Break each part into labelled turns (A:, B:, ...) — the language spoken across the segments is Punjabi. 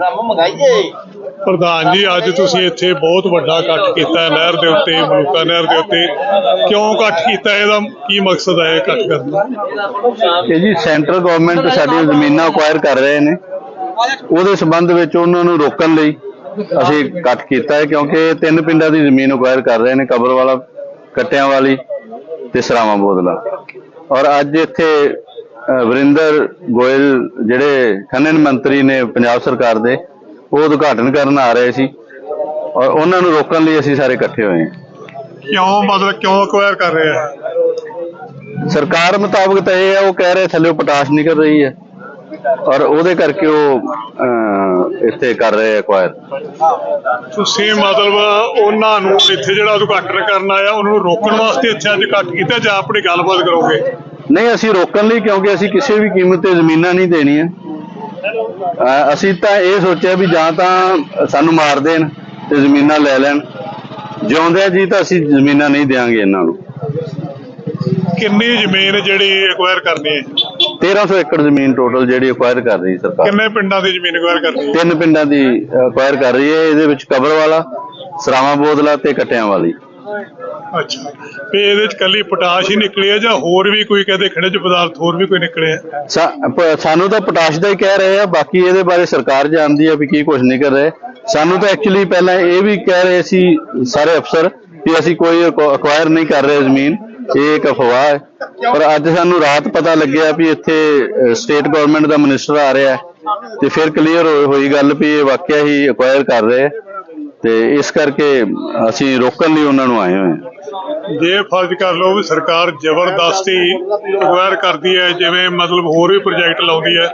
A: ਮੰਗਾਈਏ
B: ਪ੍ਰਧਾਨ ਜੀ ਅੱਜ ਤੁਸੀਂ ਇੱਥੇ ਬਹੁਤ ਵੱਡਾ ਇਕੱਠ ਕੀਤਾ ਹੈ ਨਹਿਰ ਦੇ ਉੱਤੇ ਮਲੂਕਾ ਨਹਿਰ ਦੇ ਉੱਤੇ। ਕਿਉਂ ਇਕੱਠ ਕੀਤਾ? ਇਹਦਾ ਕੀ ਮਕਸਦ ਹੈ ਇਕੱਠ ਕਰਨ ਦਾ?
C: ਇਹ ਜੀ ਸੈਂਟਰਲ ਗਵਰਨਮੈਂਟ ਸਾਡੀਆਂ ਜ਼ਮੀਨਾਂ ਅਕਵਾਇਰ ਕਰ ਰਹੇ ਨੇ। ਉਹਦੇ ਸੰਬੰਧ ਵਿੱਚ ਉਹਨਾਂ ਨੂੰ ਰੋਕਣ ਲਈ ਅਸੀਂ ਇਕੱਠ ਕੀਤਾ ਹੈ ਕਿਉਂਕਿ ਤਿੰਨ ਪਿੰਡਾਂ ਦੀ ਜ਼ਮੀਨ ਅਕਵਾਇਰ ਕਰ ਰਹੇ ਨੇ ਕਬਰਵਾਲਾ ਕੱਟਿਆਂ ਵਾਲੀ ਤੇ ਸਰਾਵਾਂ ਬੋਦਲਾ। ਔਰ ਅੱਜ ਇੱਥੇ ਵਰਿੰਦਰ ਗੋਇਲ ਜਿਹੜੇ ਖਨਨ ਮੰਤਰੀ ਨੇ ਪੰਜਾਬ ਸਰਕਾਰ ਦੇ ਉਹ ਉਦਘਾਟਨ ਕਰਨ ਆ ਰਹੇ ਸੀ। ਔਰ ਉਹਨਾਂ ਨੂੰ ਰੋਕਣ ਲਈ ਅਸੀਂ ਸਾਰੇ ਇਕੱਠੇ ਹੋਏ ਹਾਂ।
B: ਕਿਉਂ ਮਤਲਬ ਕਿਉਂ ਅਕਵਾਇਰ ਕਰ ਰਹੇ ਆ?
C: ਸਰਕਾਰ ਮੁਤਾਬਕ ਤਾਂ ਇਹ ਹੈ ਉਹ ਕਹਿ ਰਹੇ ਥੱਲੇ ਪੋਟਾਸ਼ ਨਿਕਲ ਰਹੀ ਹੈ। ਔਰ ਉਹਦੇ ਕਰਕੇ ਉਹ ਇੱਥੇ ਕਰ ਰਹੇ ਐਕਵਾਇਰ
B: ਤੁਸੀਂ ਮਤਲਬ ਉਹਨਾਂ ਨੂੰ ਇੱਥੇ ਜਿਹੜਾ ਉਦਘਾਟਨ ਕਰਨ ਆਇਆ ਉਹਨਾਂ ਨੂੰ ਰੋਕਣ ਵਾਸਤੇ ਇੱਥੇ ਅੱਜ ਇਕੱਠ ਕੀਤਾ ਜਾਂ ਆਪਣੀ ਗੱਲਬਾਤ ਕਰੋਗੇ?
C: ਨਹੀਂ ਅਸੀਂ ਰੋਕਣ ਲਈ ਕਿਉਂਕਿ ਅਸੀਂ ਕਿਸੇ ਵੀ ਕੀਮਤ ਤੇ ਜ਼ਮੀਨਾਂ ਨਹੀਂ ਦੇਣੀਆਂ। ਅਸੀਂ ਤਾਂ ਇਹ ਸੋਚਿਆ ਵੀ ਜਾਂ ਤਾਂ ਸਾਨੂੰ ਮਾਰ ਦੇਣ ਤੇ ਜ਼ਮੀਨਾਂ ਲੈ ਲੈਣ। ਜਿਉਂਦਿਆਂ ਜੀ ਤਾਂ ਅਸੀਂ ਜ਼ਮੀਨਾਂ ਨਹੀਂ ਦੇਵਾਂਗੇ ਇਹਨਾਂ ਨੂੰ।
B: ਕਿੰਨੀ ਜ਼ਮੀਨ ਜਿਹੜੀ ਅਕਵਾਇਰ ਕਰਨੀ ਹੈ?
C: 1300 ਏਕੜ ਜ਼ਮੀਨ ਟੋਟਲ ਜਿਹੜੀ ਅਕਵਾਇਰ ਕਰ ਰਹੀ ਸਰਕਾਰ।
B: ਕਿੰਨੇ ਪਿੰਡਾਂ ਦੀ ਜ਼ਮੀਨ ਅਕਵਾਇਰ ਕਰਨੀ ਹੈ?
C: ਤਿੰਨ ਪਿੰਡਾਂ ਦੀ ਅਕਵਾਇਰ ਕਰ ਰਹੀ ਹੈ। ਇਹਦੇ ਵਿੱਚ ਕਬਰਵਾਲਾ ਸਰਾਵਾਂ ਬੋਦਲਾ ਤੇ ਕਟਿਆਂ ਵਾਲੀ
B: ਅੱਛਾ। ਤੇ ਇਹਦੇ ਚ ਕੱਲੀ ਪੋਟਾਸ਼ ਹੀ ਨਿਕਲੀ ਹੈ ਜਾਂ ਹੋਰ ਵੀ ਕੋਈ ਕਹਿੰਦੇ ਖਣਿਜ ਪਦਾਰਥ ਹੋਰ ਵੀ ਕੋਈ ਨਿਕਲੇ ਆ?
C: ਸਾ- ਪ- ਸਾਨੂੰ ਤਾਂ ਪੋਟਾਸ਼ ਦਾ ਹੀ ਕਹਿ ਰਹੇ ਆ, ਬਾਕੀ ਇਹਦੇ ਬਾਰੇ ਸਰਕਾਰ ਜਾਣਦੀ ਆ ਵੀ ਕੀ ਕੁਝ ਨਹੀਂ ਕਰ ਰਹੇ। ਸਾਨੂੰ ਤਾਂ ਐਕਚੁਅਲੀ ਪਹਿਲਾਂ ਇਹ ਵੀ ਕਹਿ ਰਹੇ ਸੀ ਸਾਰੇ ਅਫਸਰ ਕਿ ਅਸੀਂ ਕੋਈ ਅਕਵਾਇਰ ਨਹੀਂ ਕਰ ਰਹੇ ਜ਼ਮੀਨ, ਇਹ ਇੱਕ ਅਫਵਾਹ ਹੈ। ਪਰ ਅੱਜ ਸਾਨੂੰ ਰਾਤ ਪਤਾ ਲੱਗਿਆ ਵੀ ਇੱਥੇ ਸਟੇਟ ਗਵਰਨਮੈਂਟ ਦਾ ਮਿਨਿਸਟਰ ਆ ਰਿਹਾ ਹੈ ਤੇ ਫਿਰ ਕਲੀਅਰ ਹੋਈ ਗੱਲ ਵੀ ਇਹ ਵਾਕਿਆ ਹੀ ਅਕਵਾਇਰ ਕਰ ਰਹੇ ਹੈ ਤੇ ਇਸ ਕਰਕੇ ਅਸੀਂ ਰੋਕਣ ਲਈ ਉਹਨਾਂ ਨੂੰ ਆਏ ਹੋਏ ਹਾਂ।
B: ਜੇ ਫਰਜ਼ ਕਰ ਲਓ ਵੀ ਸਰਕਾਰ ਜ਼ਬਰਦਸਤੀ ਅਕਵਾਇਰ ਕਰਦੀ ਹੈ ਜਿਵੇਂ ਮਤਲਬ ਹੋਰ ਵੀ ਪ੍ਰੋਜੈਕਟ ਲਾਉਂਦੀ ਹੈ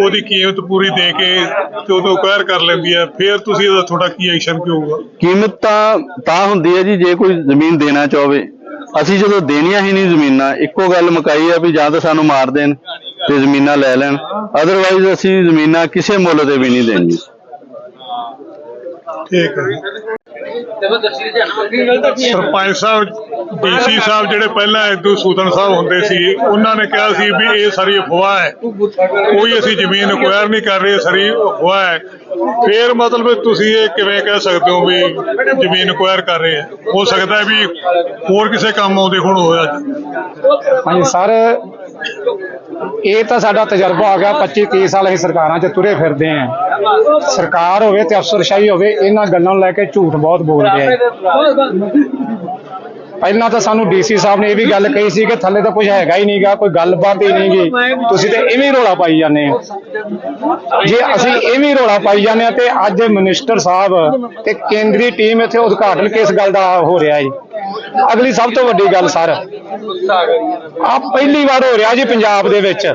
B: ਉਹਦੀ ਕੀਮਤ ਪੂਰੀ ਦੇ ਕੇ ਤੇ ਉਦੋਂ ਅਕਵਾਇਰ ਕਰ ਲੈਂਦੀ ਹੈ ਫਿਰ ਤੁਸੀਂ ਇਹਦਾ ਤੁਹਾਡਾ ਕੀ ਐਕਸ਼ਨ ਕੀ ਹੋਊਗਾ?
C: ਕੀਮਤ ਤਾਂ ਤਾਂ ਹੁੰਦੀ ਹੈ ਜੀ ਜੇ ਕੋਈ ਜ਼ਮੀਨ ਦੇਣਾ ਚਾਹਵੇ। ਅਸੀਂ ਜਦੋਂ ਦੇਣੀਆਂ ਹੀ ਨਹੀਂ ਜ਼ਮੀਨਾਂ ਇੱਕੋ ਗੱਲ ਮੁਕਾਈ ਆ ਵੀ ਜਾਂ ਤਾਂ ਸਾਨੂੰ ਮਾਰ ਦੇਣ ਤੇ ਜ਼ਮੀਨਾਂ ਲੈ ਲੈਣ। ਅਦਰਵਾਈਜ਼ ਅਸੀਂ ਜ਼ਮੀਨਾਂ ਕਿਸੇ ਮੁੱਲ ਤੇ ਵੀ ਨਹੀਂ ਦੇਣੀਆਂ
B: ਠੀਕ ਹੈ। ਸਰਪੰਚ ਸਾਹਿਬ ਡੀਸੀ ਸਾਹਿਬ ਜਿਹੜੇ ਪਹਿਲਾਂ ਇਦੂ ਸੂਤਨ ਸਾਹਿਬ ਹੁੰਦੇ ਸੀ ਉਹਨਾਂ ਨੇ ਕਿਹਾ ਸੀ ਵੀ ਇਹ ਸਾਰੀ ਅਫਵਾਹ ਹੈ। ਕੋਈ ਅਸੀਂ ਜ਼ਮੀਨ ਅਕਵਾਇਰ ਨਹੀਂ ਕਰ ਰਹੇ ਸਾਰੀ ਅਫਵਾਹ ਹੈ। ਫੇਰ ਮਤਲਬ ਤੁਸੀਂ ਇਹ ਕਿਵੇਂ ਕਹਿ ਸਕਦੇ ਹੋ ਵੀ ਜ਼ਮੀਨ ਅਕਵਾਇਰ ਕਰ ਰਹੇ ਆ ਹੋ ਸਕਦਾ ਹੈ ਵੀ ਹੋਰ ਕਿਸੇ ਕੰਮ ਆਉਂਦੇ ਹੁਣ ਹੋਇਆ
D: ਹਾਂਜੀ ਸਰ ਇਹ ਤਾਂ ਸਾਡਾ ਤਜਰਬਾ ਹੋ ਗਿਆ 25 30 ਸਾਲ ਅਸੀਂ ਸਰਕਾਰਾਂ 'ਚ ਤੁਰੇ ਫਿਰਦੇ ਆਂ ਸਰਕਾਰ ਹੋਵੇ ਤੇ ਅਫਸਰਸ਼ਾਹੀ ਹੋਵੇ, ਇਹਨਾਂ ਗੱਲਾਂ ਨੂੰ ਲੈ ਕੇ ਝੂਠ ਬਹੁਤ ਬੋਲਦੇ ਆ। ਪਹਿਲਾਂ ਤਾਂ ਸਾਨੂੰ ਡੀਸੀ ਸਾਹਿਬ ਨੇ ਇਹ ਵੀ ਗੱਲ ਕਹੀ ਸੀ ਕਿ ਥੱਲੇ ਤਾਂ ਕੁਝ ਹੈਗਾ ਹੀ ਨਹੀਂਗਾ, ਕੋਈ ਗੱਲਬਾਤ ਹੀ ਨਹੀਂਗੀ। ਤੁਸੀਂ ਤੇ ਐਵੇਂ ਹੀ ਰੋਲਾ ਪਾਈ ਜਾਂਦੇ ਹੋ। ਜੇ ਅਸੀਂ ਐਵੇਂ ਹੀ ਰੋਲਾ ਪਾਈ ਜਾਂਦੇ ਆ ਤੇ ਅੱਜ ਮਿਨਿਸਟਰ ਸਾਹਿਬ ਤੇ ਕੇਂਦਰੀ ਟੀਮ ਇੱਥੇ ਉਦਘਾਟਨ ਕਿਸ ਗੱਲ ਦਾ ਹੋ ਰਿਹਾ ਜੀ? ਅਗਲੀ ਸਭ ਤੋਂ ਵੱਡੀ ਗੱਲ, ਸਰ। ਆ ਪਹਿਲੀ ਵਾਰ ਹੋ ਰਿਹਾ ਜੀ ਪੰਜਾਬ ਦੇ ਵਿੱਚ।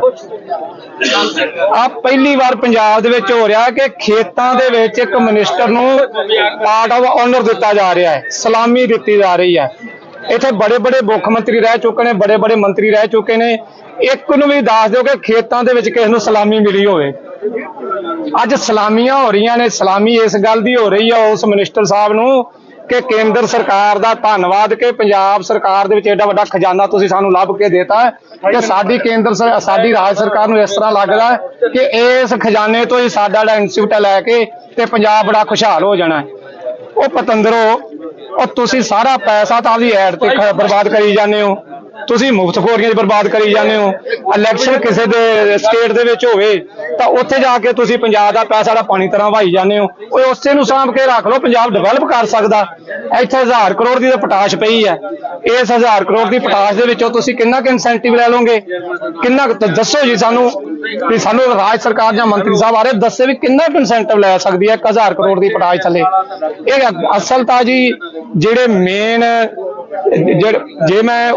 D: ਆ ਪਹਿਲੀ ਵਾਰ ਪੰਜਾਬ ਦੇ ਵਿੱਚ ਹੋ ਰਿਹਾ ਕਿ ਖੇਤਾਂ ਦੇ ਵਿੱਚ ਇੱਕ ਮਿਨਿਸਟਰ ਨੂੰ ਪਾਰਟ ਆਫ ਆਨਰ ਦਿੱਤਾ ਜਾ ਰਿਹਾ ਹੈ, ਸਲਾਮੀ ਦਿੱਤੀ ਜਾ ਰਹੀ ਹੈ। ਇੱਥੇ ਬੜੇ ਬੜੇ ਮੁੱਖ ਮੰਤਰੀ ਰਹਿ ਚੁੱਕੇ ਨੇ, ਬੜੇ ਬੜੇ ਮੰਤਰੀ ਰਹਿ ਚੁੱਕੇ ਨੇ। ਇੱਕ ਨੂੰ ਵੀ ਦੱਸ ਦਿਓ ਕਿ ਖੇਤਾਂ ਦੇ ਵਿੱਚ ਕਿਸ ਨੂੰ ਸਲਾਮੀ ਮਿਲੀ ਹੋਵੇ। ਅੱਜ ਸਲਾਮੀਆਂ ਹੋ ਰਹੀਆਂ ਨੇ, ਸਲਾਮੀ ਇਸ ਗੱਲ ਦੀ ਹੋ ਰਹੀ ਆ ਉਸ ਮਿਨਿਸਟਰ ਸਾਹਿਬ ਨੂੰ ਕਿ ਕੇਂਦਰ ਸਰਕਾਰ ਦਾ ਧੰਨਵਾਦ ਕਿ ਪੰਜਾਬ ਸਰਕਾਰ ਦੇ ਵਿੱਚ ਐਡਾ ਵੱਡਾ ਖਜ਼ਾਨਾ ਤੁਸੀਂ ਸਾਨੂੰ ਲੱਭ ਕੇ ਦੇਤਾ ਕਿ ਸਾਡੀ ਕੇਂਦਰ ਸਾਡੀ ਰਾਜ ਸਰਕਾਰ ਨੂੰ ਇਸ ਤਰ੍ਹਾਂ ਲੱਗਦਾ ਕਿ ਇਸ ਖਜ਼ਾਨੇ ਤੋਂ ਹੀ ਸਾਡਾ ਜਿਹੜਾ ਇੰਸਟੀਚਿਊਟ ਲੈ ਕੇ ਤੇ ਪੰਜਾਬ ਬੜਾ ਖੁਸ਼ਹਾਲ ਹੋ ਜਾਣਾ ਉਹ ਪਤੰਦਰੋ ਉਹ ਤੁਸੀਂ ਸਾਰਾ ਪੈਸਾ ਤਾਂ ਆਪਦੀ ਐਡ ਤੇ ਖ- ਬਰਬਾਦ ਕਰੀ ਜਾਂਦੇ ਹੋ। ਤੁਸੀਂ ਮੁਫਤ ਖੋਰੀਆਂ 'ਚ ਬਰਬਾਦ ਕਰੀ ਜਾਂਦੇ ਹੋ ਇਲੈਕਸ਼ਨ ਕਿਸੇ ਦੇ ਸਟੇਟ ਦੇ ਵਿੱਚ ਹੋਵੇ, ਤਾਂ ਉੱਥੇ ਜਾ ਕੇ ਤੁਸੀਂ ਪੰਜਾਬ ਦਾ ਪੈਸਾ ਦਾ ਪਾਣੀ ਤਰ੍ਹਾਂ ਵਹਾਈ ਜਾਂਦੇ ਹੋ। ਓਏ ਉਸੇ ਨੂੰ ਸਾਂਭ ਕੇ ਰੱਖ ਲਓ, ਪੰਜਾਬ ਡਿਵੈਲਪ ਕਰ ਸਕਦਾ। ਇੱਥੇ 1000 ਕਰੋੜ ਦੀ ਤਾਂ ਪਟਾਸ਼ ਪਈ ਹੈ। ਇਸ 1000 ਕਰੋੜ ਦੀ ਪਟਾਸ਼ ਦੇ ਵਿੱਚੋਂ ਤੁਸੀਂ ਕਿੰਨਾ ਕੁ ਇਨਸੈਂਟਿਵ ਲੈ ਲਓਗੇ? ਕਿੰਨਾ ਕੁ ਦੱਸੋ ਜੀ ਸਾਨੂੰ, ਵੀ ਸਾਨੂੰ ਰਾਜ ਸਰਕਾਰ ਜਾਂ ਮੰਤਰੀ ਸਾਹਿਬ ਆ ਰਹੇ, ਦੱਸੇ ਵੀ ਕਿੰਨਾ ਕੁ ਇਨਸੈਂਟਿਵ ਲੈ ਸਕਦੀ ਹੈ 1000 ਕਰੋੜ ਦੀ ਪਟਾਸ਼ ਥੱਲੇ। ਇਹ ਅਸਲ ਤਾਂ ਜੀ, ਜਿਹੜੇ ਮੇਨ ਜੇ ਮੈਂ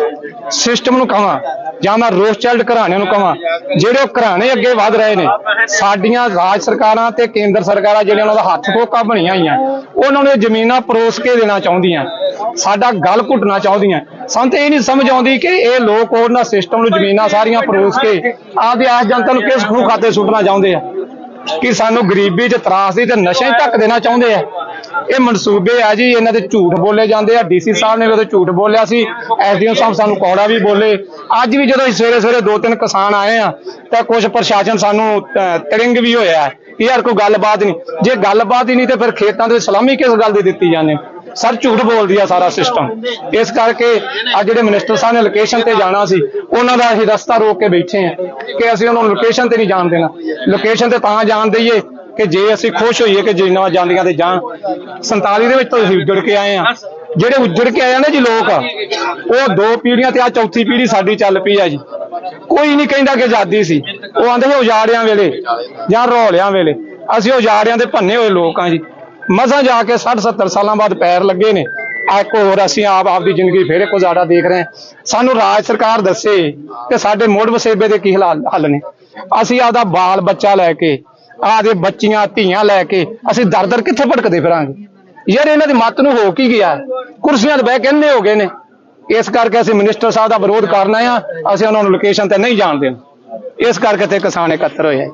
D: ਸਿਸਟਮ ਨੂੰ ਕਹਾਂ, ਜਾਂ ਮੈਂ ਰੋਸਚਾਈਲਡ ਘਰਾਣਿਆਂ ਨੂੰ ਕਹਾਂ, ਜਿਹੜੇ ਉਹ ਘਰਾਣੇ ਅੱਗੇ ਵਧ ਰਹੇ ਨੇ, ਸਾਡੀਆਂ ਰਾਜ ਸਰਕਾਰਾਂ ਤੇ ਕੇਂਦਰ ਸਰਕਾਰਾਂ ਜਿਹੜੀਆਂ ਉਹਨਾਂ ਦਾ ਹੱਥ ਠੋਕਾ ਬਣੀਆਂ ਹੋਈਆਂ, ਉਹਨਾਂ ਨੂੰ ਜ਼ਮੀਨਾਂ ਪਰੋਸ ਕੇ ਦੇਣਾ ਚਾਹੁੰਦੀਆਂ। ਸਾਡਾ ਗਲ ਘੁੱਟਣਾ ਚਾਹੁੰਦੀਆਂ। ਸਾਨੂੰ ਤੇ ਇਹ ਨਹੀਂ ਸਮਝ ਆਉਂਦੀ ਕਿ ਇਹ ਲੋਕ ਉਹਨਾਂ ਸਿਸਟਮ ਨੂੰ ਜ਼ਮੀਨਾਂ ਸਾਰੀਆਂ ਪਰੋਸ ਕੇ ਆਪਦੇ ਆਸ ਜਨਤਾ ਨੂੰ ਕਿਸ ਖੂਹ ਖਾਤੇ ਸੁੱਟਣਾ ਚਾਹੁੰਦੇ ਆ? ਕਿ ਸਾਨੂੰ ਗਰੀਬੀ ਚ ਤਰਾਸ ਦੀ ਤੇ ਨਸ਼ੇ ਢੱਕ ਦੇਣਾ ਚਾਹੁੰਦੇ ਆ? ਇਹ ਮਨਸੂਬੇ ਆ ਜੀ ਇਹਨਾਂ ਦੇ ਝੂਠ ਬੋਲੇ ਜਾਂਦੇ ਆ ਡੀਸੀ ਸਾਹਿਬ ਨੇ ਵੀ ਉਹਦੇ ਝੂਠ ਬੋਲਿਆ ਸੀ ਐਸਡੀਐਮ ਸਾਹਿਬ ਸਾਨੂੰ ਕੌੜਾ ਵੀ ਬੋਲੇ। ਅੱਜ ਵੀ ਜਦੋਂ ਅਸੀਂ ਸਵੇਰੇ ਸਵੇਰੇ ਦੋ ਤਿੰਨ ਕਿਸਾਨ ਆਏ ਆ ਤਾਂ ਕੁਝ ਪ੍ਰਸ਼ਾਸਨ ਸਾਨੂੰ ਅਹ, ਤੜਿੰਗ ਵੀ ਹੋਇਆ ਕਿ ਯਾਰ ਕੋਈ ਗੱਲਬਾਤ ਨਹੀਂ। ਜੇ ਗੱਲਬਾਤ ਹੀ ਨਹੀਂ ਤੇ ਫਿਰ ਖੇਤਾਂ ਦੇ ਸਲਾਮੀ ਕਿਸ ਗੱਲ ਦੀ ਦਿੱਤੀ ਜਾਂਦੇ? ਸਰ ਝੂਠ ਬੋਲਦੀ ਆ ਸਾਰਾ ਸਿਸਟਮ ਇਸ ਕਰਕੇ ਆ ਜਿਹੜੇ ਮਿਨਿਸਟਰ ਸਾਹਿਬ ਨੇ ਲੋਕੇਸ਼ਨ ਤੇ ਜਾਣਾ ਸੀ ਉਹਨਾਂ ਦਾ ਅਸੀਂ ਰਸਤਾ ਰੋਕ ਕੇ ਬੈਠੇ ਆ ਕਿ ਅਸੀਂ ਉਹਨਾਂ ਨੂੰ ਲੋਕੇਸ਼ਨ ਤੇ ਨਹੀਂ ਜਾਣ ਦੇਣਾ। ਲੋਕੇਸ਼ਨ ਤੇ ਤਾਂ ਜਾਣ ਦਈਏ ਕਿ ਜੇ ਅਸੀਂ ਖੁਸ਼ ਹੋਈਏ ਕਿ ਜਿੰਨਾ ਜਾਂਦੀਆਂ ਤੇ ਜਾਣ 47 ਦੇ ਵਿੱਚ ਤਾਂ ਅਸੀਂ ਉੱਜੜ ਕੇ ਆਏ ਆ। ਜਿਹੜੇ ਉੱਜੜ ਕੇ ਆਏ ਆ ਨਾ ਜੀ ਲੋਕ, ਉਹ ਦੋ ਪੀੜ੍ਹੀਆਂ ਤੇ ਆ ਚੌਥੀ ਪੀੜ੍ਹੀ ਸਾਡੀ ਚੱਲ ਪਈ ਆ ਜੀ। ਕੋਈ ਨਹੀਂ ਕਹਿੰਦਾ ਕਿ ਆਜ਼ਾਦੀ ਸੀ। ਉਹ ਆਂਦੇ ਸੀ ਉਜਾੜਿਆਂ ਵੇਲੇ ਜਾਂ ਰੌਲਿਆਂ ਵੇਲੇ। ਅਸੀਂ ਉਜਾੜਿਆਂ ਦੇ ਭੰਨੇ ਹੋਏ ਲੋਕ ਆ ਜੀ। ਮਸਾਂ ਜਾ ਕੇ 60 70 ਸਾਲਾਂ ਬਾਅਦ ਪੈਰ ਲੱਗੇ ਨੇ। ਆ ਇੱਕ ਹੋਰ ਅਸੀਂ ਆਪ ਆਪ ਦੀ ਜ਼ਿੰਦਗੀ ਫੇਰ ਇੱਕ ਉਜਾੜਾ ਦੇਖ ਰਹੇ ਹਾਂ। ਸਾਨੂੰ ਰਾਜ ਸਰਕਾਰ ਦੱਸੇ ਕਿ ਸਾਡੇ ਮੋੜ ਵਸੇਬੇ ਦੇ ਕੀ ਹਾਲਾਤ ਹੱਲ ਨੇ। ਅਸੀਂ ਆਪਦਾ ਬਾਲ ਬੱਚਾ ਲੈ ਕੇ ਆਪਦੇ ਬੱਚੀਆਂ ਧੀਆਂ ਲੈ ਕੇ ਅਸੀਂ ਦਰ ਦਰ ਕਿੱਥੇ ਭਟਕਦੇ ਫਿਰਾਂਗੇ? ਯਾਰ ਇਹਨਾਂ ਦੀ ਮੱਤ ਨੂੰ ਹੋ ਕੀ ਗਿਆ? ਕੁਰਸੀਆਂ ਤੇ ਬਹਿ ਕੇ ਅੰਨੇ ਹੋ ਗਏ ਨੇ। ਇਸ ਕਰਕੇ ਅਸੀਂ ਮਿਨਿਸਟਰ ਸਾਹਿਬ ਦਾ ਵਿਰੋਧ ਕਰਨਾ ਆ ਅਸੀਂ ਉਹਨਾਂ ਨੂੰ ਲੋਕੇਸ਼ਨ ਤੇ ਨਹੀਂ ਜਾਣ ਦੇਣਾ। ਇਸ ਕਰਕੇ ਤੇ ਕਿਸਾਨ ਇਕੱਤਰ ਹੋਏ ਆ।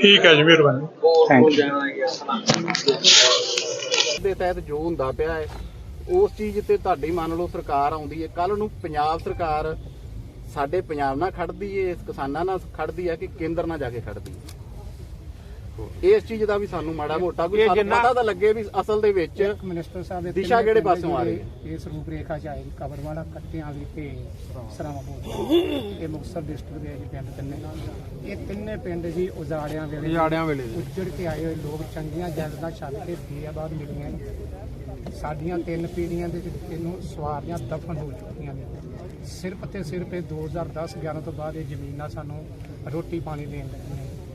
B: ਠੀਕ ਹੈ ਜੀ ਮਿਹਰਬਾਨੀ।
D: ਥੈਂਕ ਯੂ
A: ਦੇ ਤਹਿਤ ਜੋ ਹੁੰਦਾ ਪਿਆ ਹੈ ਉਸ ਚੀਜ਼ ਤੇ ਤੁਹਾਡੀ ਮੰਨ ਲਓ ਸਰਕਾਰ ਆਉਂਦੀ ਹੈ। ਕੱਲ ਨੂੰ ਪੰਜਾਬ ਸਰਕਾਰ ਸਾਡੇ ਪੰਜਾਬ ਨਾਲ ਖੜਦੀ ਹੈ ਇਸ ਕਿਸਾਨਾਂ ਨਾਲ ਖੜਦੀ ਹੈ ਕਿ ਕੇਂਦਰ ਨਾਲ ਜਾ ਕੇ ਖੜਦੀ ਹੈ। ਇਸ ਚੀਜ਼ ਦਾ ਵੀ ਸਾਨੂੰ ਮਾੜਾ ਮੋਟਾ ਕੋਈ ਸਾਨੂੰ ਪਤਾ ਤਾਂ ਲੱਗੇ ਵੀ ਅਸਲ ਦੇ ਵਿੱਚ
D: ਮਿਨਿਸਟਰ ਸਾਹਿਬ ਦੇ
A: ਦਿਸ਼ਾ ਕਿਹੜੇ ਪਾਸਿਓਂ ਆ ਰਹੀ
D: ਹੈ ਇਸ ਰੂਪ ਰੇਖਾ ਚ ਆਏ ਕਬਰਵਾੜਾ ਕੱਟਿਆਂ ਵਾਲੀ ਤੇ ਸਰਾਵਾਂ। ਇਹ ਮੁਕਤਸਰ ਡਿਸਟ੍ਰਿਕਟ ਦੇ ਜੀ ਪਿੰਡ ਤਿੰਨੇ। ਇਹ ਤਿੰਨੇ ਪਿੰਡ ਜੀ ਉਜਾੜਿਆਂ ਵੇਲੇ ਉਜਾੜਿਆਂ ਵੇਲੇ ਉੱਜੜ ਕੇ ਆਏ ਹੋਏ ਲੋਕ ਚੰਗੀਆਂ ਜਾਇਦਾਦਾਂ ਛੱਡ ਕੇ ਫੇਆਬਾਦ ਮਿਲੀਆਂ ਜੀ। ਸਾਡੀਆਂ ਤਿੰਨ ਪੀੜ੍ਹੀਆਂ ਦੇ ਵਿੱਚ ਇਹਨੂੰ ਸਵਾਰੀਆਂ ਦਫਨ ਹੋ ਚੁੱਕੀਆਂ ਨੇ। ਸਿਰਫ ਤੇ ਸਿਰਫ ਇਹ 2010 11 ਤੋਂ ਬਾਅਦ ਇਹ ਜ਼ਮੀਨਾਂ ਸਾਨੂੰ ਰੋਟੀ ਪਾਣੀ ਦੇਣ ਲੱਗੀਆਂ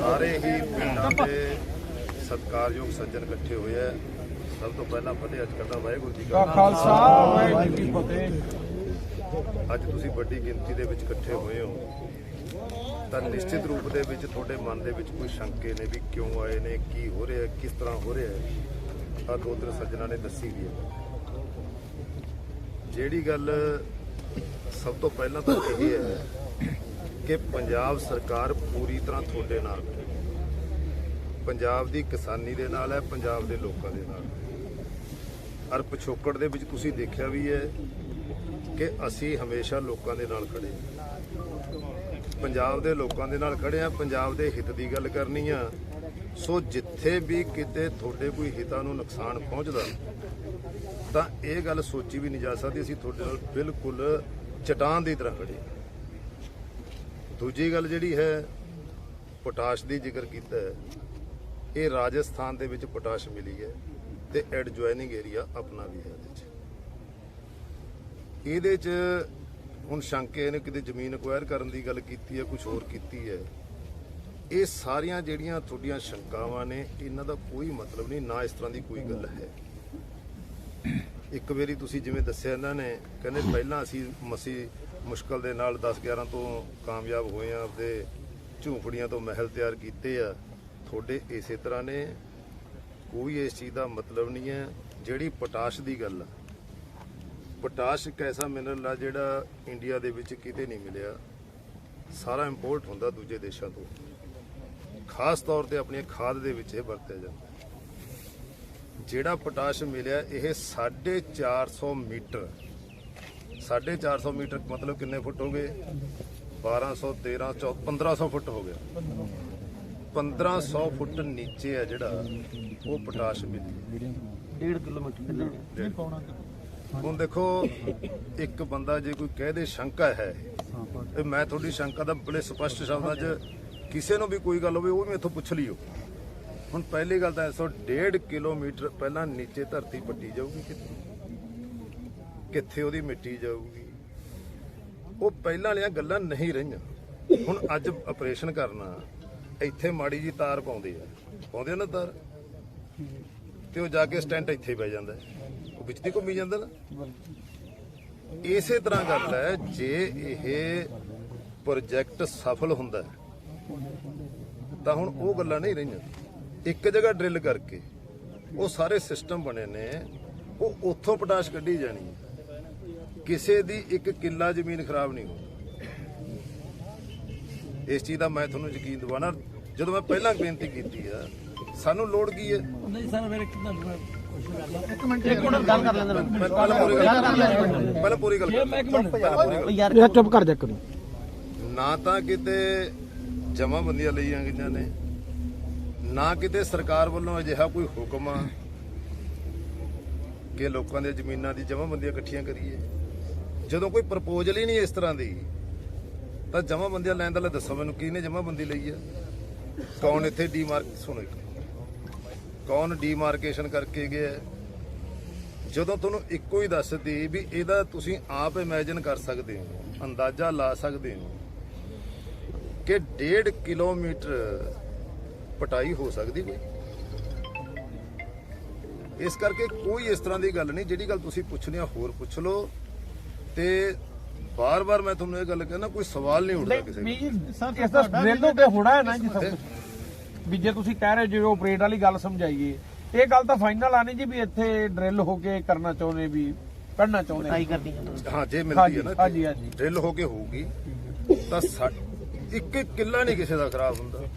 E: ਸਾਰੇ
F: ਹੀ ਪਿੰਡਾਂ ਦੇ ਸਤਿਕਾਰਯੋਗ ਸੱਜਣ ਇਕੱਠੇ ਹੋਏ ਆ। ਸਭ ਤੋਂ ਪਹਿਲਾਂ ਫਤਿਹ ਅੱਜ ਕਰਦਾ ਵਾਹਿਗੁਰੂ ਜੀ ਕਾ
E: ਖਾਲਸਾ ਵਾਹਿਗੁਰੂ ਜੀ ਫਤਿਹ।
F: ਅੱਜ ਤੁਸੀਂ ਵੱਡੀ ਗਿਣਤੀ ਦੇ ਵਿੱਚ ਇਕੱਠੇ ਹੋਏ ਹੋ। ਤਾਂ ਨਿਸ਼ਚਿਤ ਰੂਪ ਦੇ ਵਿੱਚ ਤੁਹਾਡੇ ਮਨ ਦੇ ਵਿੱਚ ਕੋਈ ਸ਼ੰਕੇ ਨੇ ਵੀ ਕਿਉਂ ਆਏ ਨੇ ਕੀ ਹੋ ਰਿਹਾ ਕਿਸ ਤਰ੍ਹਾਂ ਹੋ ਰਿਹਾ ਆ ਦੋ ਤਿੰਨ ਸੱਜਣਾ ਨੇ ਦੱਸੀ ਵੀ ਹੈ। ਜਿਹੜੀ ਗੱਲ ਸਭ ਤੋਂ ਪਹਿਲਾਂ ਤਾਂ ਇਹ ਹੈ ਕਿ ਪੰਜਾਬ ਸਰਕਾਰ ਪੂਰੀ ਤਰ੍ਹਾਂ ਤੁਹਾਡੇ ਨਾਲ ਹੈ। ਪੰਜਾਬ ਦੀ ਕਿਸਾਨੀ ਦੇ ਨਾਲ ਹੈ, ਪੰਜਾਬ ਦੇ ਲੋਕਾਂ ਦੇ ਨਾਲ। ਔਰ ਪਿਛੋਕੜ ਦੇ ਵਿੱਚ ਤੁਸੀਂ ਦੇਖਿਆ ਵੀ ਹੈ ਕਿ ਅਸੀਂ ਹਮੇਸ਼ਾ ਲੋਕਾਂ ਦੇ ਨਾਲ ਖੜੇ ਪੰਜਾਬ ਦੇ ਲੋਕਾਂ ਦੇ ਨਾਲ ਖੜੇ ਆ ਪੰਜਾਬ ਦੇ ਹਿੱਤ ਦੀ ਗੱਲ ਕਰਨੀ ਆ। ਸੋ ਜਿੱਥੇ ਵੀ ਕਿਤੇ ਤੁਹਾਡੇ ਕੋਈ ਹਿੱਤਾਂ ਨੂੰ ਨੁਕਸਾਨ ਪਹੁੰਚਦਾ ਤਾਂ ਇਹ ਗੱਲ ਸੋਚੀ ਵੀ ਨਹੀਂ ਜਾ ਸਕਦੀ। ਅਸੀਂ ਤੁਹਾਡੇ ਨਾਲ ਬਿਲਕੁਲ ਚਟਾਨ ਦੀ ਤਰ੍ਹਾਂ ਖੜੇ ਦੂਜੀ ਗੱਲ ਜਿਹੜੀ ਹੈ, ਪੋਟਾਸ਼ ਦੀ ਜ਼ਿਕਰ ਕੀਤਾ ਇਹ ਰਾਜਸਥਾਨ ਦੇ ਵਿੱਚ ਪੋਟਾਸ਼ ਮਿਲੀ ਹੈ ਤੇ ਐਡਜੋਇਨਿੰਗ ਏਰੀਆ ਆਪਣਾ ਵੀ ਹੈ ਇਹਦੇ 'ਚ। ਇਹਦੇ 'ਚ ਹੁਣ ਸ਼ੰਕੇ ਨੇ ਕਿਤੇ ਜ਼ਮੀਨ ਅਕਵਾਇਰ ਕਰਨ ਦੀ ਗੱਲ ਕੀਤੀ ਹੈ ਕੁਝ ਹੋਰ ਕੀਤੀ ਹੈ। ਇਹ ਸਾਰੀਆਂ ਜਿਹੜੀਆਂ ਤੁਹਾਡੀਆਂ ਸ਼ੰਕਾਵਾਂ ਨੇ, ਇਹਨਾਂ ਦਾ ਕੋਈ ਮਤਲਬ ਨਹੀਂ, ਨਾ ਇਸ ਤਰ੍ਹਾਂ ਦੀ ਕੋਈ ਗੱਲ ਹੈ। ਇੱਕ ਵਾਰੀ ਤੁਸੀਂ ਜਿਵੇਂ ਦੱਸਿਆ ਇਹਨਾਂ ਨੇ, ਕਹਿੰਦੇ ਪਹਿਲਾਂ ਅਸੀਂ ਮਸੀ ਮੁਸ਼ਕਲ ਦੇ ਨਾਲ 10 11 ਤੋਂ ਕਾਮਯਾਬ ਹੋਏ ਆ ਆਪਦੇ ਝੂੰਫੜੀਆਂ ਤੋਂ ਮਹਿਲ ਤਿਆਰ ਕੀਤੇ ਆ। ਤੁਹਾਡੇ ਇਸੇ ਤਰ੍ਹਾਂ ਨੇ, ਕੋਈ ਇਸ ਚੀਜ਼ ਦਾ ਮਤਲਬ ਨਹੀਂ ਹੈ, ਜਿਹੜੀ ਪੋਟਾਸ਼ ਦੀ ਗੱਲ ਆ। ਪੋਟਾਸ਼ ਇੱਕ ਐਸਾ ਮਿਨਰਲ ਆ ਜਿਹੜਾ ਇੰਡੀਆ ਦੇ ਵਿੱਚ ਕਿਤੇ ਨਹੀਂ ਮਿਲਿਆ। ਸਾਰਾ ਇੰਪੋਰਟ ਹੁੰਦਾ ਦੂਜੇ ਦੇਸ਼ਾਂ ਤੋਂ। ਖਾਸ ਤੌਰ ਤੇ ਆਪਣੀ ਖਾਦ ਦੇ ਵਿੱਚ ਇਹ ਵਰਤਿਆ ਜਾਂਦਾ। ਜਿਹੜਾ ਪੋਟਾਸ਼ ਮਿਲਿਆ ਇਹ 450 ਮੀਟਰ। 450 ਮੀਟਰ ਮਤਲਬ ਕਿੰਨੇ ਫੁੱਟ ਹੋ ਗਏ? 1200 13 14 1500 ਫੁੱਟ ਹੋ ਗਿਆ। 1500 ਫੁੱਟ ਨੀਚੇ ਆ ਜਿਹੜਾ ਉਹ ਪੋਟਾਸ਼ ਮਿਲੀ।
E: 1.5 ਕਿਲੋਮੀਟਰ
F: ਹੁਣ ਦੇਖੋ ਇੱਕ ਬੰਦਾ ਜੇ ਕੋਈ ਕਹਿ ਦੇ ਸ਼ੰਕਾ ਹੈ ਇਹ ਮੈਂ ਤੁਹਾਡੀ ਸ਼ੰਕਾ ਦਾ ਬੜੇ ਸਪਸ਼ਟ ਸ਼ਬਦਾਂ 'ਚ ਕਿਸੇ ਨੂੰ ਵੀ ਕੋਈ ਗੱਲ ਹੋਵੇ ਉਹ ਵੀ ਇੱਥੋਂ ਪੁੱਛ ਲਿਓ। ਹੁਣ ਪਹਿਲੀ ਗੱਲ ਤਾਂ ਐਸੋ 1.5 ਕਿਲੋਮੀਟਰ ਪਹਿਲਾਂ ਨੀਚੇ ਧਰਤੀ ਪੱਟੀ ਜਾਊਗੀ ਕਿੱਥੇ? ਕਿੱਥੇ ਉਹਦੀ ਮਿੱਟੀ ਜਾਊਗੀ? ਉਹ ਪਹਿਲਾਂ ਵਾਲੀਆਂ ਗੱਲਾਂ ਨਹੀਂ ਰਹੀਆਂ। ਹੁਣ ਅੱਜ ਆਪਰੇਸ਼ਨ ਕਰਨਾ। ਇੱਥੇ ਮਾੜੀ ਜੀ ਤਾਰ ਪਾਉਂਦੇ ਆ। ਪਾਉਂਦੇ ਆ ਨਾ ਤਾਰ? ਤੇ ਉਹ ਜਾ ਕੇ ਸਟੈਂਟ ਇੱਥੇ ਪੈ ਜਾਂਦਾ। ਉਹ ਵਿੱਚ ਦੀ ਘੁੰਮੀ ਜਾਂਦਾ ਨਾ? ਇਸੇ ਤਰ੍ਹਾਂ ਗੱਲ ਹੈ, ਜੇ ਇਹ ਪ੍ਰੋਜੈਕਟ ਸਫਲ ਹੁੰਦਾ, ਤਾਂ ਹੁਣ ਉਹ ਗੱਲਾਂ ਨਹੀਂ ਰਹੀਆਂ। ਇੱਕ ਜਗ੍ਹਾ ਡਰਿਲ ਕਰਕੇ ਉਹ ਸਾਰੇ ਸਿਸਟਮ ਬਣੇ ਨੇ ਉਹ ਉੱਥੋਂ ਪਟਾਸ਼ ਕੱਢੀ ਜਾਣੀ ਹੈ। ਕਿਸੇ ਦੀ ਇੱਕ ਕਿੱਲਾ ਜ਼ਮੀਨ ਖਰਾਬ ਨਹੀਂ ਹੋਣੀ। ਇਸ ਚੀਜ਼ ਦਾ ਮੈਂ ਤੁਹਾਨੂੰ ਯਕੀਨ ਦਿਵਾਣਾ ਜਦੋਂ ਮੈਂ ਪਹਿਲਾਂ ਬੇਨਤੀ ਕੀਤੀ ਆ ਸਾਨੂੰ ਲੋੜ ਕੀ ਹੈ?
G: ਨਹੀਂ ਸਰ ਮੇਰੇ ਕਿੰਨਾ
F: ਪਹਿਲਾਂ ਪੂਰੀ ਗੱਲ ਪਹਿਲਾਂ ਪੂਰੀ ਗੱਲ ਕਰ।
G: ਮੈਂ ਇੱਕ ਮਿੰਟ
F: ਪਹਿਲਾਂ ਪੂਰੀ ਗੱਲ
G: ਯਾਰ ਚੁੱਪ ਕਰ ਜਾ ਕਰੋ
F: ਨਾ ਤਾਂ ਕਿਤੇ ਜਮਾਬੰਦੀਆਂ ਲਈਆਂ ਗਈਆਂ ਨੇ ਨਾ ਕਿਤੇ ਸਰਕਾਰ ਵੱਲੋਂ ਅਜਿਹਾ ਕੋਈ ਹੁਕਮ ਆ ਕਿ ਲੋਕਾਂ ਦੀਆਂ ਜ਼ਮੀਨਾਂ ਦੀ ਜਮਾਬੰਦੀਆਂ ਇਕੱਠੀਆਂ ਕਰੀਏ? ਜਦੋਂ ਕੋਈ ਪ੍ਰਪੋਜ਼ਲ ਹੀ ਨਹੀਂ ਇਸ ਤਰ੍ਹਾਂ ਦੀ, ਤਾਂ ਜਮਾਬੰਦੀਆਂ ਲੈਣ ਦਾ ਲੈ ਦੱਸੋ ਮੈਨੂੰ, ਕਿਹਨੇ ਜਮਾਬੰਦੀ ਲਈ ਆ? ਕੌਣ ਇੱਥੇ ਡੀਮਾਰਕ ਸੁਣੋ ਇੱਕ ਕੌਣ ਡੀਮਾਰਕੇਸ਼ਨ ਕਰਕੇ ਗਿਆ? ਜਦੋਂ ਤੁਹਾਨੂੰ ਇੱਕੋ ਹੀ ਦੱਸਦੀ ਵੀ ਇਹਦਾ ਤੁਸੀਂ ਆਪ ਇਮੇਜਿਨ ਕਰ ਸਕਦੇ ਹੋ, ਅੰਦਾਜ਼ਾ ਲਾ ਸਕਦੇ ਹੋ ਕਿ 1.5 ਕਿਲੋਮੀਟਰ ਪਟਾਈ ਹੋ ਸਕਦੀ ਕੋਈ? ਇਸ ਕਰਕੇ ਕੋਈ ਇਸ ਤਰ੍ਹਾਂ ਦੀ ਗੱਲ ਨਹੀਂ ਜਿਹੜੀ ਗੱਲ ਤੁਸੀਂ ਪੁੱਛਣੀ ਆ ਹੋਰ ਪੁੱਛ ਲਓ। ਤੇ ਬਾਰ-ਬਾਰ ਮੈਂ ਤੁਹਾਨੂੰ ਇਹ ਗੱਲ ਕਹਿੰਦਾ ਕੋਈ ਸਵਾਲ ਨਹੀਂ ਉੱਠਦਾ ਕਿਸੇ ਦਾ
H: ਇਸ ਦਾ ਡਰਿਲ ਤੇ ਹੋਣਾ ਹੈ ਨਾ ਜੀ ਸਭ ਕੁਝ ਵੀ ਜੇ ਤੁਸੀਂ ਕਹਿ ਰਹੇ ਜਿਵੇਂ ਆਪਰੇਟ ਵਾਲੀ ਗੱਲ ਸਮਝਾਈਏ ਇਹ ਗੱਲ ਤਾਂ ਫਾਈਨਲ ਆਣੀ ਜੀ ਵੀ ਇੱਥੇ ਡਰਿਲ ਹੋ ਕੇ ਕਰਨਾ ਚਾਹੁੰਦੇ ਵੀ ਪੜਨਾ ਚਾਹੁੰਦੇ
F: ਹਾਂ ਜੇ ਮਿਲਦੀ ਹੈ ਨਾ
H: ਹਾਂਜੀ, ਹਾਂਜੀ।
F: ਡਰਿਲ ਹੋ ਕੇ ਹੋਊਗੀ ਤਾਂ ਇੱਕ ਇੱਕ ਕਿੱਲਾ ਨਹੀਂ ਕਿਸੇ ਦਾ ਖਰਾਬ ਹੁੰਦਾ।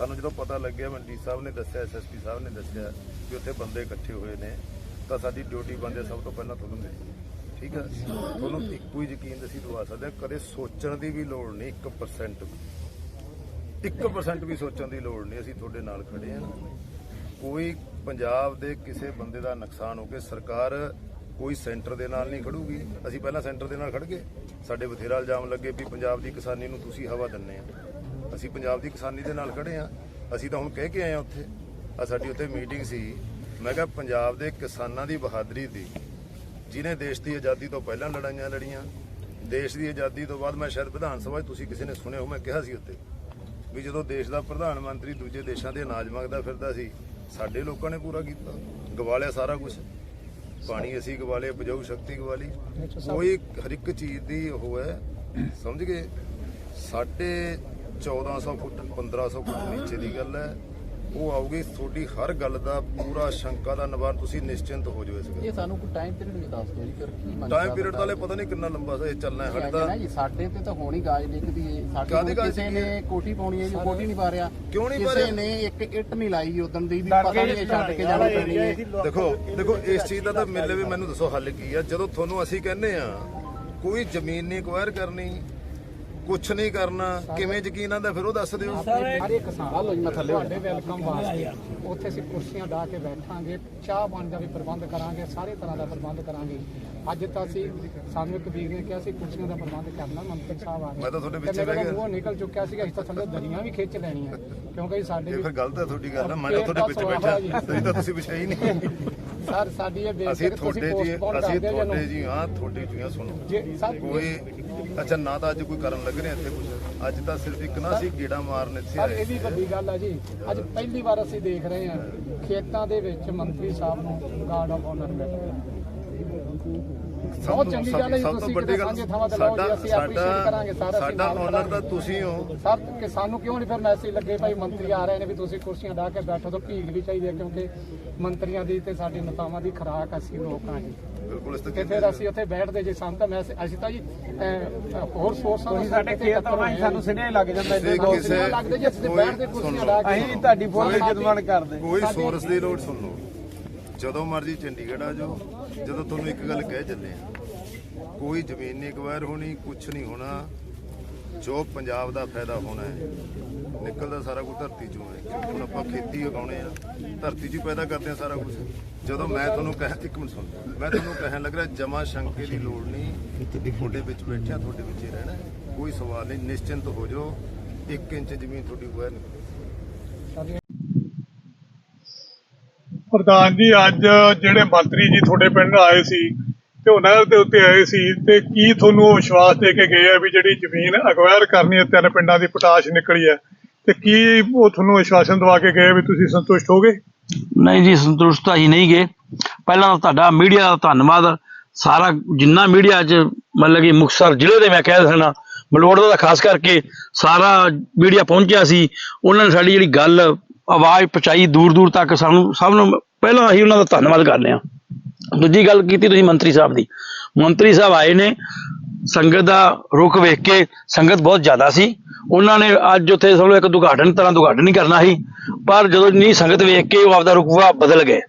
F: ਸਾਨੂੰ ਜਦੋਂ ਪਤਾ ਲੱਗਿਆ ਮੰਡੀ ਸਾਹਿਬ ਨੇ ਦੱਸਿਆ ਐਸਐਸਪੀ ਸਾਹਿਬ ਨੇ ਦੱਸਿਆ ਕਿ ਉੱਥੇ ਬੰਦੇ ਇਕੱਠੇ ਹੋਏ ਨੇ, ਤਾਂ ਸਾਡੀ ਡਿਊਟੀ ਬੰਦੇ ਸਭ ਤੋਂ ਪਹਿਲਾਂ ਤੁਹਾਨੂੰ ਮਿਲੀ। ਠੀਕ ਹੈ ਤੁਹਾਨੂੰ ਇੱਕੋ ਹੀ ਯਕੀਨ ਅਸੀਂ ਦਵਾ ਸਕਦੇ ਹਾਂ, ਕਦੇ ਸੋਚਣ ਦੀ ਵੀ ਲੋੜ ਨਹੀਂ 1% 1% ਵੀ। ਸੋਚਣ ਦੀ ਲੋੜ ਨਹੀਂ, ਅਸੀਂ ਤੁਹਾਡੇ ਨਾਲ ਖੜੇ ਹਾਂ। ਕੋਈ ਪੰਜਾਬ ਦੇ ਕਿਸੇ ਬੰਦੇ ਦਾ ਨੁਕਸਾਨ ਹੋ ਕੇ ਸਰਕਾਰ ਕੋਈ ਸੈਂਟਰ ਦੇ ਨਾਲ ਨਹੀਂ ਖੜੂਗੀ। ਅਸੀਂ ਪਹਿਲਾਂ ਸੈਂਟਰ ਦੇ ਨਾਲ ਖੜ ਗਏ। ਸਾਡੇ ਬਥੇਰਾ ਇਲਜ਼ਾਮ ਲੱਗੇ ਵੀ ਪੰਜਾਬ ਦੀ ਕਿਸਾਨੀ ਨੂੰ ਤੁਸੀਂ ਹਵਾ ਦਿੰਨੇ ਆ ਅਸੀਂ ਪੰਜਾਬ ਦੀ ਕਿਸਾਨੀ ਦੇ ਨਾਲ ਖੜੇ ਆ ਅਸੀਂ ਤਾਂ ਹੁਣ ਕਹਿ ਕੇ ਆਏ ਆ ਉੱਥੇ। ਆ ਸਾਡੀ ਉੱਥੇ ਮੀਟਿੰਗ ਸੀ। ਮੈਂ ਕਿਹਾ ਪੰਜਾਬ ਦੇ ਕਿਸਾਨਾਂ ਦੀ ਬਹਾਦਰੀ ਦੀ ਜਿਨੇ ਦੇਸ਼ ਦੀ ਆਜ਼ਾਦੀ ਤੋਂ ਪਹਿਲਾਂ ਲੜਾਈਆਂ ਲੜੀਆਂ ਦੇਸ਼ ਦੀ ਆਜ਼ਾਦੀ ਤੋਂ ਬਾਅਦ ਮੈਂ ਸ਼ਾਇਦ ਵਿਧਾਨ ਸਭਾ ਤੁਸੀਂ ਕਿਸੇ ਨੇ ਸੁਣਿਆ ਹੋ ਮੈਂ ਕਿਹਾ ਸੀ ਉੱਤੇ ਵੀ ਜਦੋਂ ਦੇਸ਼ ਦਾ ਪ੍ਰਧਾਨ ਮੰਤਰੀ ਦੂਜੇ ਦੇਸ਼ਾਂ ਦੇ ਅਨਾਜ ਮੰਗਦਾ ਫਿਰਦਾ ਸੀ ਸਾਡੇ ਲੋਕਾਂ ਨੇ ਪੂਰਾ ਕੀਤਾ। ਗਵਾਲਿਆ ਸਾਰਾ ਕੁਝ ਪਾਣੀ ਅਸੀਂ ਗਵਾਲੇ ਉਪਜਾਊ ਸ਼ਕਤੀ ਗਵਾਲੀ। ਕੋਈ ਹਰ ਇੱਕ ਚੀਜ਼ ਦੀ ਉਹ ਹੈ। ਸਮਝ ਗਏ? ਸਾਡੇ 1400 ਫੁੱਟ 1500 ਫੁੱਟ ਨੀਚੇ ਦੀ ਗੱਲ ਹੈ। ਉਹ ਆਊਗੀ ਤੁਹਾਡੀ ਹਰ ਗੱਲ ਦਾ ਪੂਰਾ ਸ਼ੰਕਾ ਦਾ ਨਿਵਾਰਨ ਤੁਸੀਂ ਨਿਸ਼ਚਿੰਤ ਹੋ ਜਾਓ ਇਸ ਗੱਲ
A: ਇਹ ਸਾਨੂੰ ਕੋਈ ਟਾਈਮ ਪੀਰੀਅਡ ਵੀ ਦੱਸ ਦਿਓ ਜੀ ਫਿਰ ਕੀ ਮੰਗ
F: ਟਾਈਮ ਪੀਰੀਅਡ ਵਾਲੇ ਪਤਾ ਨਹੀਂ ਕਿੰਨਾ ਲੰਬਾ ਇਹ ਚੱਲਣਾ ਹੈ ਹਲੇ ਤਾਂ
A: ਨਾ ਜੀ ਸਾਡੇ ਤੇ ਤਾਂ ਹੋਣੀ ਗਾਜ ਲਿਖਦੀ ਏ। ਸਾਡੇ ਕਿਸੇ ਨੇ ਕੋਠੀ ਪਾਉਣੀ ਹੈ ਜੀ ਕੋਠੀ ਨਹੀਂ ਪਾ ਰਿਹਾ।
F: ਕਿਉਂ ਨਹੀਂ ਪਾ ਰਿਹਾ?
A: ਕਿਸੇ ਨੇ ਇੱਕ ਇੱਟ ਨਹੀਂ ਲਾਈ ਉਦੋਂ ਦੀ ਵੀ ਪਤਾ ਨਹੀਂ ਇਹ ਛੱਡ ਕੇ ਜਾਣੀ ਪੈਣੀ ਹੈ
F: ਦੇਖੋ ਦੇਖੋ ਇਸ ਚੀਜ਼ ਦਾ ਤਾਂ ਮੇਰੇ ਵੀ ਮੈਨੂੰ ਦੱਸੋ ਹੱਲ ਕੀ ਆ। ਜਦੋਂ ਤੁਹਾਨੂੰ ਅਸੀਂ ਕਹਿੰਦੇ ਆ ਕੋਈ ਜ਼ਮੀਨ ਨਹੀਂ ਅਕਵਾਇਰ ਕਰਨੀ ਕੁਝ ਨਹੀਂ ਕਰਨਾ। ਕਿਵੇਂ ਯਕੀਨ ਆਂਦਾ ਫਿਰ ਉਹ ਦੱਸ ਦਿਓ।
I: ਹਰ ਇੱਕ ਕਿਸਾਨ ਲੋ ਜੀ ਮੈਂ ਥੱਲੇ ਤੁਹਾਡੇ ਵੈਲਕਮ ਵਾਸਤੇ। ਉੱਥੇ ਅਸੀਂ ਕੁਰਸੀਆਂ ਢਾ ਕੇ ਬੈਠਾਂਗੇ ਚਾਹ ਪਾਣੀ ਦਾ ਵੀ ਪ੍ਰਬੰਧ ਕਰਾਂਗੇ ਸਾਰੇ ਤਰ੍ਹਾਂ ਦਾ ਪ੍ਰਬੰਧ ਕਰਾਂਗੇ। ਅੱਜ ਤਾਂ ਅਸੀਂ ਸਾਨੂੰ ਇੱਕ ਵੀਰ ਨੇ ਕਿਹਾ ਸੀ ਕੁਰਸੀਆਂ ਦਾ ਪ੍ਰਬੰਧ ਕਰਨਾ ਮੰਤਰੀ ਸਾਹਿਬ ਆ ਰਹੇ
F: ਮੈਂ ਤਾਂ ਤੁਹਾਡੇ
I: ਮੇਰਾ
F: ਬਹਿ ਗਿਆ।
I: ਮੂੰਹ ਨਿਕਲ ਚੁੱਕਿਆ ਸੀਗਾ ਅਸੀਂ ਤਾਂ ਥੱਲੇ ਦਰੀਆਂ ਵੀ ਖਿੱਚ ਲੈਣੀਆਂ। ਕਿਉਂਕਿ ਸਾਡੇ
F: ਫਿਰ ਗਲਤ ਹੈ ਤੁਹਾਡੀ ਗੱਲ ਮੈਂ ਤਾਂ ਤੁਹਾਡੇ ਵਿੱਚ ਬੈਠਾ। ਤੁਸੀਂ ਤਾਂ ਤੁਸੀਂ ਵਿਛਾਈ ਨਹੀਂ।
I: ਸਰ ਸਾਡੀ ਇਹ ਬੇਨਤੀ
F: ਅਸੀਂ
I: ਹੈ
F: ਤੁਹਾਡੇ ਜੀ ਅਸੀਂ ਤੁਹਾਡੇ। ਜੀ ਹਾਂ ਤੁਹਾਡੀ ਜੀਆਂ ਸੁਣੋ।
I: ਜੇ ਸਰ
F: ਕੋਈ ਅੱਛਾ ਨਾ ਤਾਂ ਅੱਜ ਕੋਈ ਕਰਨ ਲੱਗ ਰਿਹਾ ਇੱਥੇ ਕੁਝ ਅੱਜ ਤਾਂ ਸਿਰਫ ਇੱਕ ਨਾ ਅਸੀਂ ਗੇੜਾ ਮਾਰਨ ਇੱਥੇ
I: ਸਰ
F: ਆਏ
I: ਇਹ ਵੀ ਵੱਡੀ ਗੱਲ ਹੈ ਜੀ ਅੱਜ ਪਹਿਲੀ ਵਾਰ ਅਸੀਂ ਦੇਖ ਰਹੇ ਹਾਂ ਖੇਤਾਂ ਦੇ ਵਿੱਚ ਮੰਤਰੀ ਸਾਹਿਬ ਨੂੰ ਗਾਰਡ ਆਫ ਆਨਰ ਮਿਲ ਰਿਹਾ। ਬਹੁਤ ਚੰਗੀ ਗੱਲ ਹੈ ਜੀ, ਤੁਸੀਂ ਕਿਤੇ ਸਾਂਝੇ ਥਾਵਾਂ ਤੇ ਲਾਓ ਜੀ,
F: ਸਾਡਾ
I: ਅਸੀਂ appreciate ਕਰਾਂਗੇ, ਸਾਰਾ ਅਸੀਂ
F: ਸਾਡਾ
I: ਨਾਲ
F: ਓਨਰ। ਤਾਂ ਤੁਸੀਂ ਹੋ।
I: ਸਰ ਕਿ ਸਾਨੂੰ ਕਿਉਂ ਨਹੀਂ ਫਿਰ ਮੈਸੇਜ ਲੱਗੇ ਭਾਈ ਮੰਤਰੀ ਆ ਰਹੇ ਨੇ ਵੀ ਤੁਸੀਂ ਕੁਰਸੀਆਂ ਢਾ ਕੇ ਬੈਠੋ ਤਾਂ ਭੀਖ ਵੀ ਚਾਹੀਦੀ ਹੈ ਕਿਉਂਕਿ ਮੰਤਰੀਆਂ ਦੀ ਤੇ ਸਾਡੀ ਨੇਤਾਵਾਂ ਦੀ ਖੁਰਾਕ ਅਸੀਂ ਲੋਕਾਂ ਜੀ।
F: ਬਿਲਕੁਲ ਇਸ
I: ਤੇ
F: ਤੇ
I: ਫਿਰ ਅਸੀਂ ਉੱਥੇ ਬੈਠਦੇ ਜੇ ਸਾਨੂੰ ਤਾਂ ਮੈਸੇਜ ਅਸੀਂ ਤਾਂ ਜੀ ਅਹ, ਹੋਰ ਸੋਰਸਾਂ
H: ਤੁਸੀਂ ਸਾਡੇ ਖੇਤ ਆਉਣਾ ਹੀ ਸਾਨੂੰ ਸਿੱਧੇ ਹੀ ਲੱਗ ਜਾਂਦਾ ਇੱਥੇ
F: ਕਿਸੇ-
I: ਲੱਗਦੇ ਜੇ ਅਸੀਂ ਤੇ
F: ਕੋਈ-
I: ਬੈਠਦੇ ਕੁਰਸੀਆਂ ਢਾ ਕੇ
H: ਅਸੀਂ ਤੁਹਾਡੀ ਫੁੱਲ ਇੱਜ਼ਤਮਾਨ ਕਰਦੇ।
F: ਕੋਈ ਸੋਰਸ ਦੀ ਲੋੜ ਸੁਣ ਲਓ। ਜਦੋਂ ਮਰਜ਼ੀ ਚੰਡੀਗੜ੍ਹ ਆ ਜਾਓ ਜਦੋਂ ਤੁਹਾਨੂੰ ਇੱਕ ਗੱਲ ਕਹਿ ਚੱਲੇ ਆ ਕੋਈ ਜ਼ਮੀਨ ਨਹੀਂ ਅਕਵਾਇਰ ਹੋਣੀ ਕੁਝ ਨਹੀਂ ਹੋਣਾ। ਜੋ ਪੰਜਾਬ ਦਾ ਫਾਇਦਾ ਹੋਣਾ ਹੈ, ਨਿਕਲਦਾ ਸਾਰਾ ਕੁਝ ਧਰਤੀ ਚੋਂ ਹੈ। ਹੁਣ ਆਪਾਂ ਖੇਤੀ ਉਗਾਉਣੇ ਆ, ਧਰਤੀ 'ਚ ਪੈਦਾ ਕਰਦੇ ਆ ਸਾਰਾ ਕੁਝ ਜਦੋਂ ਮੈਂ ਤੁਹਾਨੂੰ ਕਹਿ, ਇੱਕ ਮਿੰਟ ਸੁਣ, ਮੈਂ ਤੁਹਾਨੂੰ ਕਹਿਣ ਲੱਗ ਰਿਹਾ ਜਮਾ ਸ਼ੰਕੇ ਦੀ ਲੋੜ ਨਹੀਂ, ਤੁਹਾਡੇ ਵਿੱਚ ਬੈਠਿਆ, ਤੁਹਾਡੇ ਵਿੱਚ ਹੀ ਰਹਿਣਾ ਕੋਈ ਸਵਾਲ ਨਹੀਂ, ਨਿਸ਼ਚਿੰਤ ਹੋ ਜਾਓ 1 ਇੰਚ ਜ਼ਮੀਨ ਤੁਹਾਡੀ ਹੋਇਆ ਨਹੀਂ
B: ਪ੍ਰਧਾਨ ਜੀ, ਅੱਜ ਜਿਹੜੇ ਮੰਤਰੀ ਜੀ ਤੁਹਾਡੇ ਪਿੰਡ ਆਏ ਸੀ ਤੇ ਦੇ ਉੱਤੇ ਆਏ ਸੀ ਤੇ ਕੀ ਤੁਹਾਨੂੰ ਵਿਸ਼ਵਾਸ ਦੇ ਕੇ ਗਏ ਆ ਵੀ ਜਿਹੜੀ ਜ਼ਮੀਨ ਅਕਵਾਇਰ ਕਰਨੀ ਹੈ, ਤਿੰਨ ਪਿੰਡਾਂ ਦੀ ਪੋਟਾਸ਼ ਨਿਕਲੀ ਹੈ? ਤੇ ਕੀ ਉਹ ਤੁਹਾਨੂੰ ਵਿਸ਼ਵਾਸਨ ਦਵਾ ਕੇ ਗਏ ਵੀ ਤੁਸੀਂ ਸੰਤੁਸ਼ਟ ਹੋਗੇ
J: ਨਹੀਂ ਜੀ, ਸੰਤੁਸ਼ਟ ਤਾਂ ਹੀ ਨਹੀਂ ਗਏ। ਪਹਿਲਾਂ ਤਾਂ ਤੁਹਾਡਾ ਮੀਡੀਆ ਦਾ ਧੰਨਵਾਦ। ਸਾਰਾ, ਜਿੰਨਾ ਮੀਡੀਆ 'ਚ ਮਤਲਬ ਕਿ ਮੁਕਤਸਰ ਜ਼ਿਲ੍ਹੇ ਦੇ ਮੈਂ ਕਹਿ ਸਕਦਾ ਮਲੋੜ ਦਾ ਖਾਸ ਕਰਕੇ ਸਾਰਾ ਮੀਡੀਆ ਪਹੁੰਚਿਆ ਸੀ, ਉਹਨਾਂ ਨੇ ਸਾਡੀ ਜਿਹੜੀ ਗੱਲ, ਆਵਾਜ਼ ਪਹੁੰਚਾਈ ਦੂਰ ਦੂਰ ਤੱਕ ਸਾਨੂੰ, ਸਭ ਨੂੰ, ਪਹਿਲਾਂ ਅਸੀਂ ਉਹਨਾਂ ਦਾ ਧੰਨਵਾਦ ਕਰਦੇ ਹਾਂ। ਦੂਜੀ ਗੱਲ ਕੀਤੀ ਤੁਸੀਂ ਮੰਤਰੀ ਸਾਹਿਬ ਦੀ। ਮੰਤਰੀ ਸਾਹਿਬ ਆਏ ਨੇ, ਸੰਗਤ ਦਾ ਰੁਖ ਵੇਖ ਕੇ ਸੰਗਤ ਬਹੁਤ ਜ਼ਿਆਦਾ ਸੀ। ਉਹਨਾਂ ਨੇ ਅੱਜ ਉੱਥੇ ਸਾਨੂੰ ਇੱਕ ਉਦਘਾਟਨ ਤਰ੍ਹਾਂ ਉਦਘਾਟਨ ਨਹੀਂ ਕਰਨਾ ਸੀ, ਪਰ ਜਦੋਂ ਨਹੀਂ ਸੰਗਤ ਵੇਖ ਕੇ ਉਹ ਆਪਦਾ ਰੁਕਵਾ ਬਦਲ ਗਏ।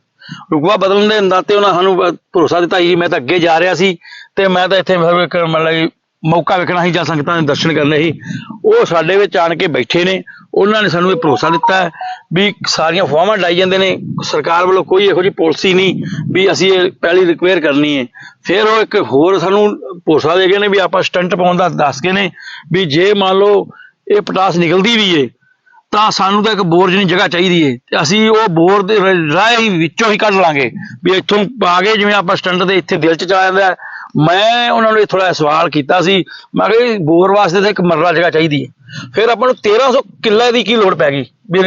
J: ਰੁਕਵਾ ਬਦਲਣ ਦੇ ਨਾਤੇ ਉਹਨਾਂ ਸਾਨੂੰ ਭਰੋਸਾ ਦਿੱਤਾ ਜੀ, ਮੈਂ ਤਾਂ ਅੱਗੇ ਜਾ ਰਿਹਾ ਸੀ ਤੇ ਮੈਂ ਤਾਂ ਇੱਥੇ ਫਿਰ ਇੱਕ ਮਤਲਬ ਮੌਕਾ ਵੇਖਣਾ ਸੀ ਜਾਂ ਸੰਗਤਾਂ ਦੇ ਦਰਸ਼ਨ ਕਰਨੇ ਸੀ, ਉਹ ਸਾਡੇ ਵਿੱਚ ਆਣ ਕੇ ਬੈਠੇ ਨੇ, ਉਹਨਾਂ ਨੇ ਸਾਨੂੰ ਇਹ ਭਰੋਸਾ ਦਿੱਤਾ ਹੈ ਵੀ ਸਾਰੀਆਂ ਫੋਰਮਾਂ ਡਾਈ ਜਾਂਦੇ ਨੇ, ਸਰਕਾਰ ਵੱਲੋਂ ਕੋਈ ਇਹੋ ਜਿਹੀ ਪਾਲਿਸੀ ਨਹੀਂ ਵੀ ਅਸੀਂ ਇਹ ਪਹਿਲੀ ਰਿਕੁਆਇਰ ਕਰਨੀ ਹੈ। ਫਿਰ ਉਹ ਇੱਕ ਹੋਰ ਸਾਨੂੰ ਭਰੋਸਾ ਦੇ ਗਏ ਨੇ ਵੀ ਆਪਾਂ ਸਟੰਟ ਪਾਉਣ ਦਾ ਦੱਸ ਗਏ ਨੇ ਵੀ ਜੇ ਮੰਨ ਲਓ ਇਹ ਪਟਾਸ ਨਿਕਲਦੀ ਵੀ ਏ, ਤਾਂ ਸਾਨੂੰ ਤਾਂ ਇੱਕ ਬੋਰ ਜਿਹੀ ਜਗ੍ਹਾ ਚਾਹੀਦੀ ਏ। ਤੇ ਅਸੀਂ ਉਹ ਬੋਰ ਦੇ ਰਾਹ ਹੀ ਵਿੱਚੋਂ ਹੀ ਕੱਢ ਲਾਂਗੇ ਵੀ ਇੱਥੋਂ ਪਾ ਕੇ ਜਿਵੇਂ ਆਪਾਂ ਸਟੰਟ ਦੇ ਇੱਥੇ ਦਿਲ ਚ ਚਲਾ ਜਾਂਦਾ ਮੈਂ ਉਹਨਾਂ ਨੂੰ ਥੋੜਾ ਸਵਾਲ ਕੀਤਾ ਸੀ, ਮੈਂ ਕਿਹਾ ਵੀ ਬੋਰ ਵਾਸਤੇ ਤਾਂ ਇੱਕ ਮਰਲਾ ਜਗ੍ਹਾ ਚਾਹੀਦੀ ਹੈ। ਫਿਰ ਆਪਾਂ ਨੂੰ 1300 ਕਿੱਲੇ ਦੀ ਕੀ ਲੋੜ ਪੈ ਗਈ? ਵੀ